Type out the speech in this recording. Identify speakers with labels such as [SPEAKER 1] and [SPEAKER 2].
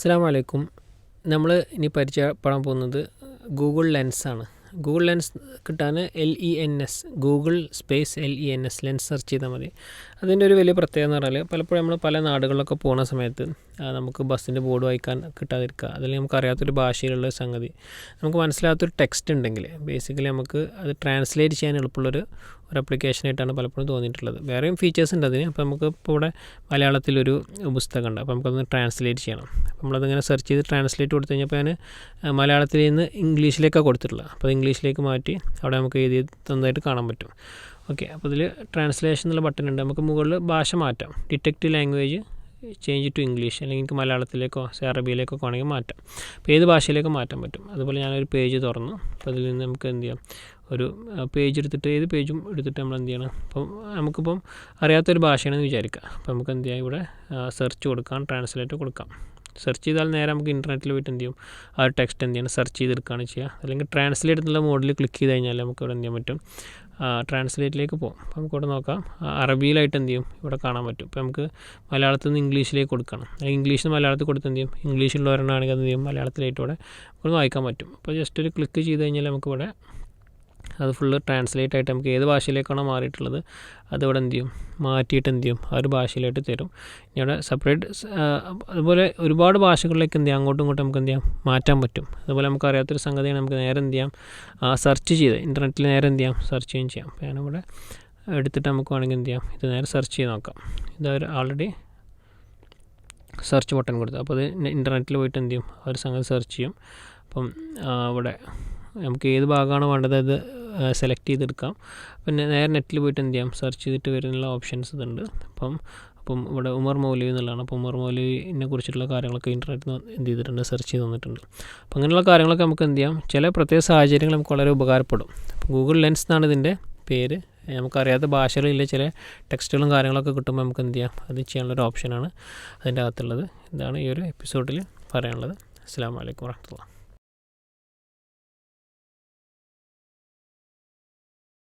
[SPEAKER 1] അസ്സാം വലൈക്കും നമ്മൾ ഇനി പരിചയപ്പെടാൻ പോകുന്നത് ഗൂഗിൾ ലെൻസാണ് ഗൂഗിൾ ലെൻസ് കിട്ടാൻ L E N S Google space L E N S lens search ചെയ്താൽ മതി. അതിന്റെ ഒരു വലിയ പ്രത്യേകത എന്ന് പറഞ്ഞാൽ പലപ്പോഴും നമ്മൾ പല നാടുകളിലൊക്കെ പോകുന്ന സമയത്ത് നമുക്ക് ബസ്സിന്റെ ബോർഡ് വായിക്കാൻ കിട്ടാതിരിക്കുക അതല്ലെങ്കിൽ നമുക്ക് അറിയാത്തൊരു ഭാഷയിലുള്ള സംഗതി. നമുക്ക് മനസ്സിലാകാത്തൊരു ടെക്സ്റ്റ് ഉണ്ടെങ്കിൽ ബേസിക്കലി നമുക്ക് അത് ട്രാൻസ്ലേറ്റ് ചെയ്യാൻ എളുപ്പമുള്ളൊരു ഒരു ആപ്ലിക്കേഷനായിട്ടാണ് പലപ്പോഴും തോന്നിയിട്ടുള്ളത്. വേറെയും ഫീച്ചേഴ്സ് ഉണ്ട് അതിന്. അപ്പോൾ നമുക്ക് ഇപ്പോൾ ഇവിടെ മലയാളത്തിലൊരു പുസ്തകമുണ്ട് അപ്പോൾ നമുക്കതൊന്ന് ട്രാൻസ്ലേറ്റ് ചെയ്യണം. അപ്പോൾ നമ്മളതിങ്ങനെ സെർച്ച് ചെയ്ത് ട്രാൻസ്ലേറ്റ് കൊടുത്തു കഴിഞ്ഞപ്പോൾ ഞാൻ മലയാളത്തിൽ നിന്ന് ഇംഗ്ലീഷിലേക്കാണ് കൊടുത്തിട്ടുള്ളത്. അപ്പോൾ അത് ഇംഗ്ലീഷിലേക്ക് മാറ്റി അവിടെ നമുക്ക് എഴുതി തന്നതായിട്ട് കാണാൻ പറ്റും. ഓക്കെ അപ്പോൾ ഇതിൽ ട്രാൻസ്ലേഷൻ എന്നുള്ള ബട്ടൺ ഉണ്ട്. നമുക്ക് മുകളിൽ ഭാഷ മാറ്റാം. Detect language change to English അല്ലെങ്കിൽ എനിക്ക് മലയാളത്തിലേക്കോ അറബിയിലേക്കോ ആണെങ്കിൽ മാറ്റാം. അപ്പോൾ ഏത് ഭാഷയിലേക്കോ മാറ്റാൻ പറ്റും. അതുപോലെ ഞാനൊരു പേജ് തുറന്നു. അപ്പോൾ അതിൽ നിന്ന് നമുക്ക് എന്ത് ചെയ്യാം? ഒരു പേജ് എടുത്തിട്ട് ഏത് പേജും എടുത്തിട്ട് നമ്മൾ എന്ത് ചെയ്യണം? അപ്പം നമുക്കിപ്പം അറിയാത്തൊരു ഭാഷയാണെന്ന് വിചാരിക്കുക. അപ്പം നമുക്ക് എന്ത് ചെയ്യാം? ഇവിടെ സെർച്ച് കൊടുക്കാം ട്രാൻസ്ലേറ്റ് കൊടുക്കാം. സെർച്ച് ചെയ്താൽ നേരെ നമുക്ക് ഇന്റർനെറ്റിൽ പോയിട്ട് എന്ത് ചെയ്യും? ആ ഒരു ടെക്സ്റ്റ് എന്ത് ചെയ്യണം? സെർച്ച് ചെയ്തെടുക്കുകയാണ് ചെയ്യുക. അല്ലെങ്കിൽ ട്രാൻസ്ലേറ്റ് എന്നുള്ള മോഡിൽ ക്ലിക്ക് ചെയ്ത് കഴിഞ്ഞാൽ നമുക്ക് ഇവിടെ എന്ത് ചെയ്യാൻ പറ്റും? ട്രാൻസ്ലേറ്റിലേക്ക് പോകും അപ്പോൾ നമുക്ക് ഇവിടെ നോക്കാം. അറബിയിലായിട്ട് എന്ത് ചെയ്യും? ഇവിടെ കാണാൻ പറ്റും. ഇപ്പോൾ നമുക്ക് മലയാളത്തിൽ നിന്ന് ഇംഗ്ലീഷിലേക്ക് കൊടുക്കണം. അല്ലെങ്കിൽ ഇംഗ്ലീഷിൽ നിന്ന് മലയാളത്തിൽ കൊടുത്ത് എന്ത് ചെയ്യും? ഇംഗ്ലീഷിലുള്ളവരാണെങ്കിൽ എന്ത് ചെയ്യും? മലയാളത്തിലായിട്ട് ഇവിടെ നമുക്ക് വായിക്കാൻ പറ്റും. അപ്പോൾ ജസ്റ്റ് ഒരു ക്ലിക്ക് ചെയ്ത് കഴിഞ്ഞാൽ നമുക്കിവിടെ അത് ഫുള്ള് ട്രാൻസ്ലേറ്റ് ആയിട്ട് നമുക്ക് ഏത് ഭാഷയിലേക്കാണോ മാറിയിട്ടുള്ളത് അതിവിടെ എന്ത് ചെയ്യും? മാറ്റിയിട്ട് എന്ത് ചെയ്യും? ആ ഒരു ഭാഷയിലായിട്ട് തരും. ഇവിടെ സെപ്പറേറ്റ് അതുപോലെ ഒരുപാട് ഭാഷകളിലേക്ക് എന്ത് ചെയ്യാം? അങ്ങോട്ടും ഇങ്ങോട്ടും നമുക്ക് എന്ത് ചെയ്യാം? മാറ്റാൻ പറ്റും. അതുപോലെ നമുക്ക് അറിയാത്തൊരു സംഗതിയാണ് നമുക്ക് നേരെ എന്ത് ചെയ്യാം? സെർച്ച് ചെയ്ത് ഇന്റർനെറ്റിൽ നേരെ എന്ത് ചെയ്യാം? സെർച്ച് ചെയ്യുകയും ചെയ്യാം. അപ്പോൾ ഞാനിവിടെ എടുത്തിട്ട് നമുക്ക് വേണമെങ്കിൽ എന്ത് ചെയ്യാം? ഇത് നേരെ സെർച്ച് ചെയ്ത് നോക്കാം. ഇത് ആൾറെഡി സെർച്ച് ബട്ടൺ കൊടുത്തു അപ്പോൾ അത് ഇന്റർനെറ്റിൽ പോയിട്ട് എന്ത് ചെയ്യും? ആ ഒരു സംഗതി സെർച്ച് ചെയ്യും. അപ്പം ഇവിടെ നമുക്ക് ഏത് ഭാഗമാണ് വേണ്ടത് അത് സെലക്ട് ചെയ്തെടുക്കാം. പിന്നെ നേരെ നെറ്റിൽ പോയിട്ട് എന്ത് ചെയ്യാം? സെർച്ച് ചെയ്തിട്ട് വരുന്നുള്ള ഓപ്ഷൻസ് ഇതുണ്ട്. അപ്പം അപ്പം ഇവിടെ ഉമർ മൗലവി എന്നുള്ളതാണ്. അപ്പോൾ ഉമർ മൗലവിനെ കുറിച്ചിട്ടുള്ള കാര്യങ്ങളൊക്കെ ഇന്റർനെറ്റിൽ എന്ത് ചെയ്തിട്ടുണ്ട്? സെർച്ച് ചെയ്ത് തന്നിട്ടുണ്ട് അപ്പം അങ്ങനെയുള്ള കാര്യങ്ങളൊക്കെ നമുക്ക് എന്ത് ചെയ്യാം? ചില പ്രത്യേക സാഹചര്യങ്ങൾ നമുക്ക് വളരെ ഉപകാരപ്പെടും. ഗൂഗിൾ ലെൻസ് എന്നാണ് ഇതിന്റെ പേര്. നമുക്കറിയാത്ത ഭാഷകളിലെ ചില ടെക്സ്റ്റുകളും കാര്യങ്ങളൊക്കെ കിട്ടുമ്പോൾ നമുക്ക് എന്ത് ചെയ്യാം? അത് ചെയ്യാനുള്ളൊരു ഓപ്ഷനാണ് അതിന്റെ അകത്തുള്ളത്. ഇതാണ് ഈ ഒരു എപ്പിസോഡിൽ പറയാനുള്ളത്. അസ്സാം വലൈക്കും വാഹമത്തുള്ള